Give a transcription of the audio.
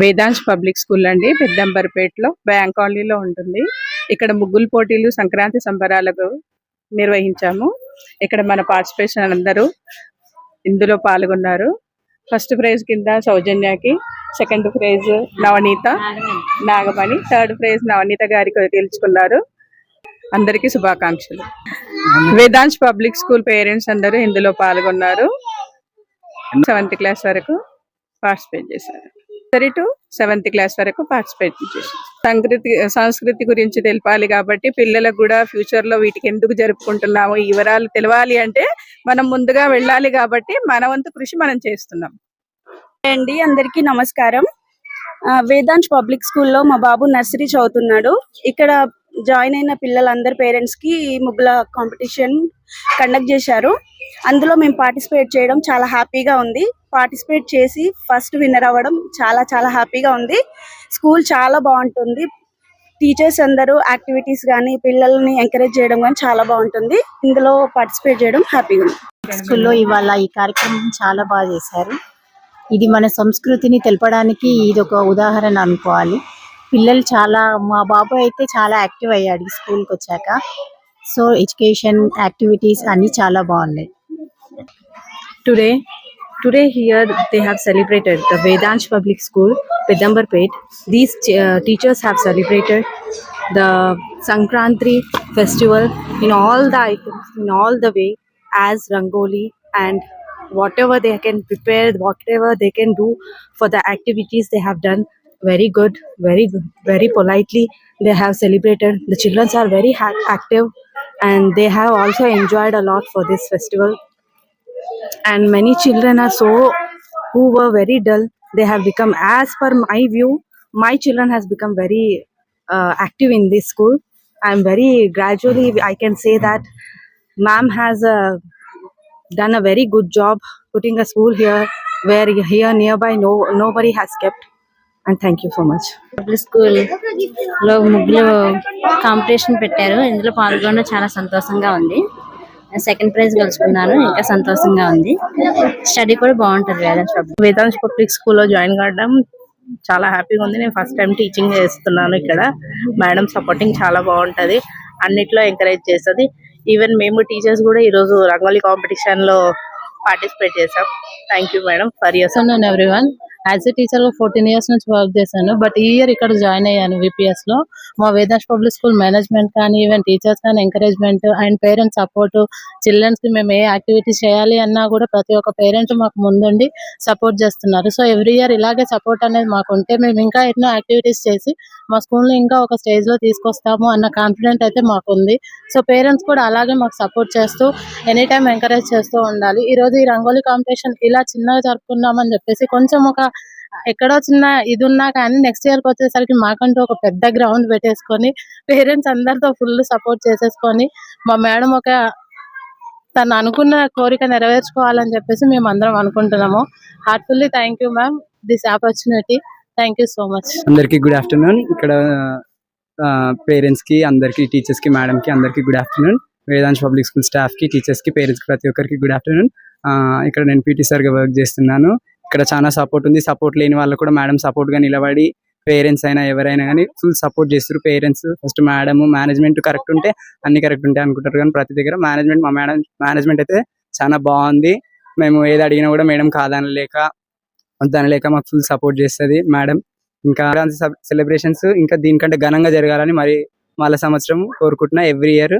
Vedansh public school అండి పెద్దంబర్పేటలో bank కాలనీలో ఉంటుంది. ఇక్కడ ముగ్గులు పోటీలు సంక్రాంతి సంబరాలకు నిర్వహించాము. ఇక్కడ మన పార్టిసిపేషన్ అందరూ ఇందులో పాల్గొన్నారు. ఫస్ట్ ప్రైజ్ కింద సౌజన్యకి second prize Navaneetha Nagamani third prize Navaneetha గారికి గెలుచుకున్నారు. అందరికీ శుభాకాంక్షలు. వేదాంశ్ పబ్లిక్ స్కూల్ పేరెంట్స్ అందరూ ఇందులో పాల్గొన్నారు. సెవెంత్ క్లాస్ వరకు పార్టిసిపేట్ చేశారు. నర్సరీ టు సెవెంత్ క్లాస్ వరకు పార్టిసిపేట్ చేసి సంస్కృతి సంస్కృతి గురించి తెలపాలి కాబట్టి పిల్లలకు కూడా ఫ్యూచర్లో వీటికి ఎందుకు జరుపుకుంటున్నాము ఈ వివరాలు తెలవాలి అంటే మనం ముందుగా వెళ్ళాలి కాబట్టి మన వంతు కృషి మనం చేస్తున్నాం. అండి అందరికీ నమస్కారం. ఆ, పబ్లిక్ స్కూల్లో మా బాబు నర్సరీ చదువుతున్నాడు. ఇక్కడ జాయిన్ అయిన పిల్లలందరి పేరెంట్స్కి ముగ్గుల కాంపిటీషన్ కండక్ట్ చేశారు. అందులో మేము పార్టిసిపేట్ చేయడం చాలా హ్యాపీగా ఉంది. పార్టిసిపేట్ చేసి ఫస్ట్ విన్నర్ అవ్వడం చాలా చాలా హ్యాపీగా ఉంది. స్కూల్ చాలా బాగుంటుంది. టీచర్స్ అందరూ యాక్టివిటీస్ కానీ పిల్లల్ని ఎంకరేజ్ చేయడం కానీ చాలా బాగుంటుంది. ఇందులో పార్టిసిపేట్ చేయడం హ్యాపీగా ఉంది. స్కూల్లో ఇవాళ ఈ కార్యక్రమం చాలా బాగా చేశారు. ఇది మన సంస్కృతిని తెలపడానికి ఇది ఒక ఉదాహరణ అనుకోవాలి. పిల్లలు చాలా మా బాబు అయితే చాలా యాక్టివ్ అయ్యాడు ఈ స్కూల్కి వచ్చాక. సో ఎడ్యుకేషన్ యాక్టివిటీస్ అన్ని చాలా బాగున్నాయి. Today, today here they have celebrated the Vedansh Public School, Pedambarpet. These uh, teachers have celebrated the Sankranti festival in all the items, in all the way as Rangoli and whatever they can prepare, whatever they can do for the activities they have done. Very good, very good, very politely they have celebrated. The children are very active and they have also enjoyed a lot for this festival and many children are so who were very dull they have become as per my view my children has become very uh, active in this school i'm very gradually i can say that ma'am has uh, done a very good job putting a school here where here nearby no nobody has kept and thank you so much public స్కూల్లో ముగ్గులు competition పెట్టారు ఇందులో పాల్గొనడం చాలా సంతోషంగా ఉంది second prize గెలుచుకున్నాను. ఇంకా సంతోషంగా ఉంది. స్టడీ కూడా బాగుంటుంది వేదాంశ్ పబ్లిక్ వేదాంశ్ పబ్లిక్ స్కూల్లో జాయిన్ కావడం చాలా హ్యాపీగా ఉంది. నేను ఫస్ట్ టైం టీచింగ్ చేస్తున్నాను ఇక్కడ. మేడం సపోర్టింగ్ చాలా బాగుంటది. అన్నిట్లో ఎంకరేజ్ చేస్తుంది. ఈవెన్ మేము టీచర్స్ కూడా ఈరోజు రంగోలీ కాంపిటీషన్లో పార్టిసిపేట్ చేసాం thank you madam for your afternoon everyone as a teacher fourteen years నుంచి వర్క్ చేశాను బట్ ఈ ఇయర్ ఇక్కడ జాయిన్ అయ్యాను విపిఎస్లో. మా వేదాష్ పబ్లిక్ స్కూల్ మేనేజ్మెంట్ కానీ ఈవెన్ టీచర్స్ కానీ ఎంకరేజ్మెంట్ అండ్ పేరెంట్స్ సపోర్ట్ చిల్డ్రన్స్కి మేము ఏ యాక్టివిటీస్ చేయాలి అన్నా కూడా ప్రతి ఒక్క పేరెంట్ మాకు ముందుండి సపోర్ట్ చేస్తున్నారు. సో ఎవ్రీ ఇయర్ ఇలాగే సపోర్ట్ అనేది మాకు ఉంటే మేము ఇంకా ఎన్నో యాక్టివిటీస్ చేసి మా స్కూల్ ఇంకా ఒక స్టేజ్లో తీసుకొస్తాము అన్న కాన్ఫిడెంట్ అయితే మాకు ఉంది. సో పేరెంట్స్ కూడా అలాగే మాకు సపోర్ట్ చేస్తూ ఎనీ టైం ఎంకరేజ్ చేస్తూ ఉండాలి. ఈ రోజు ఈ రంగోలీ కాంపిటీషన్ ఇలా చిన్నగా జరుపుకుందామని చెప్పేసి కొంచెం ఒక ఎక్కడో చిన్న ఇది ఉన్నా కానీ నెక్స్ట్ ఇయర్కి వచ్చేసరికి మాకంటూ ఒక పెద్ద గ్రౌండ్ పెట్టేసుకొని పేరెంట్స్ అందరితో ఫుల్ సపోర్ట్ చేసేసుకొని మా మేడం ఒక తను అనుకున్న కోరిక నెరవేర్చుకోవాలని చెప్పేసి మేము అందరం అనుకుంటున్నాము. Heartfully thank you ma'am this opportunity thank you so much అందరికీ గుడ్ ఆఫ్టర్నూన్ ఇక్కడ పేరెంట్స్కి టీచర్స్కి టీచర్స్కి మేడం కి good afternoon Vedansh public school స్టాఫ్కి టీచర్స్కి పేరెంట్స్ ప్రతి ఒక్కరికి గుడ్ ఆఫ్టర్నూన్ ఇక్కడ నేను పీటీ సార్గా వర్క్ చేస్తున్నాను. ఇక్కడ చాలా సపోర్ట్ ఉంది. సపోర్ట్ లేని వాళ్ళు కూడా మేడం సపోర్ట్గా నిలబడి పేరెంట్స్ అయినా ఎవరైనా కానీ ఫుల్ సపోర్ట్ చేస్తారు. Parents first madam management correct ఉంటే అన్ని కరెక్ట్ ఉంటాయి అనుకుంటారు. కానీ ప్రతి దగ్గర మేనేజ్మెంట్ మా మేడం మేనేజ్మెంట్ అయితే చాలా బాగుంది. మేము ఏది అడిగినా కూడా మేడం కాదనలేక వద్దనలేక మాకు ఫుల్ సపోర్ట్ చేస్తుంది మేడం ఇంకా సెలబ్రేషన్స్ ఇంకా దీనికంటే ఘనంగా జరగాలని మరి మళ్ళీ సంవత్సరం కోరుకుంటున్నా. Every year